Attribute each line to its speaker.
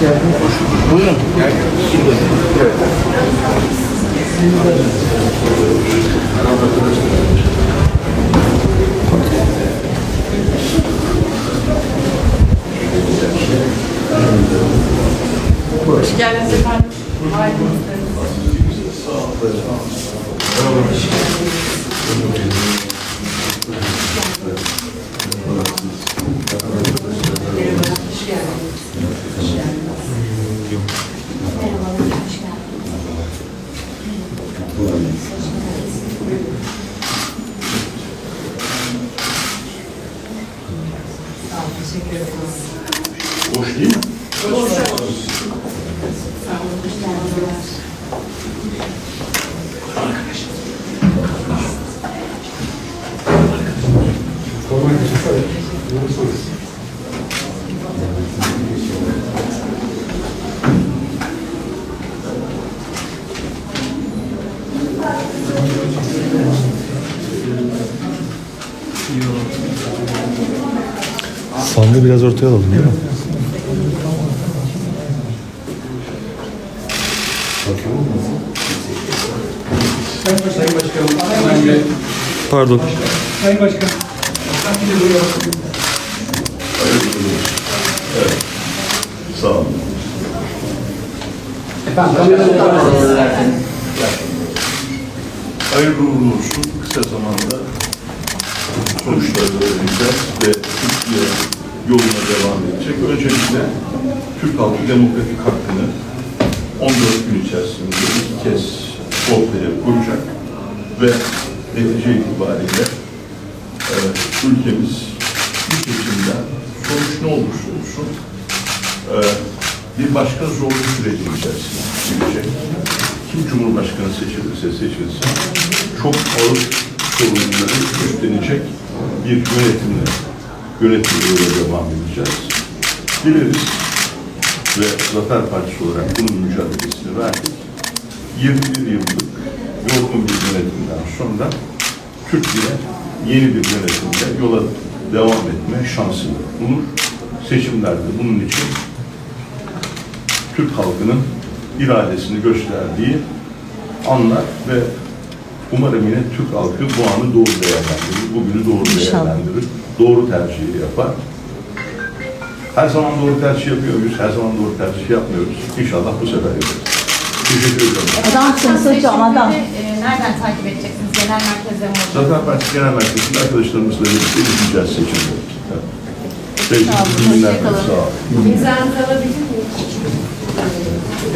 Speaker 1: Buyurun.
Speaker 2: Hoş geldiniz efendim. Aydınız.
Speaker 1: Boş değil mi?
Speaker 3: Sandığı biraz ortaya alalım değil mi?
Speaker 4: Sayın Başkanım,
Speaker 3: Pardon.
Speaker 4: Sayın Başkanım.
Speaker 1: Sağ olun. Hayırlı uğurlu olsun. Kısa zamanda sonuçları vereceğiz ve Türkiye yoluna devam edecek. Öncelikle Türk halkı demokratik hakkını 14 gün içerisinde iki kez ortaya koyacak ve netice itibariyle e, ülkemiz bu seçimden sonuç ne olursa olsun e, bir başka zorlu sürecin içerisine girecek. Kim Cumhurbaşkanı seçilirse seçilsin çok ağır sorumlulukları üstlenecek bir yönetimle yönetimle devam edeceğiz. Dileriz ve Zafer Partisi olarak bunun mücadelesini verdik. 21 yıllık yorgun bir yönetimden sonra Türkiye yeni bir yönetimle yola devam etme şansı bulur. Seçimlerde bunun için Türk halkının iradesini gösterdiği anlar ve umarım yine Türk halkı bu anı doğru değerlendirir, bugünü doğru değerlendirir, doğru tercihi yapar. Her zaman doğru tercih yapıyor muyuz? Her zaman doğru tercih yapmıyoruz. İnşallah bu sefer yaparız. Teşekkür ederim.
Speaker 5: Adamsınız hocam adam.
Speaker 2: E, nereden takip edeceksiniz? Genel merkezde mi?
Speaker 1: Zafer Partisi Genel Merkezi'nde arkadaşlarımızla birlikte izleyeceğiz seçimleri. Evet. Peki,
Speaker 2: Sağ olun, hoşça kalın.
Speaker 1: Sağ olun.
Speaker 2: İmzanızı alabilir Je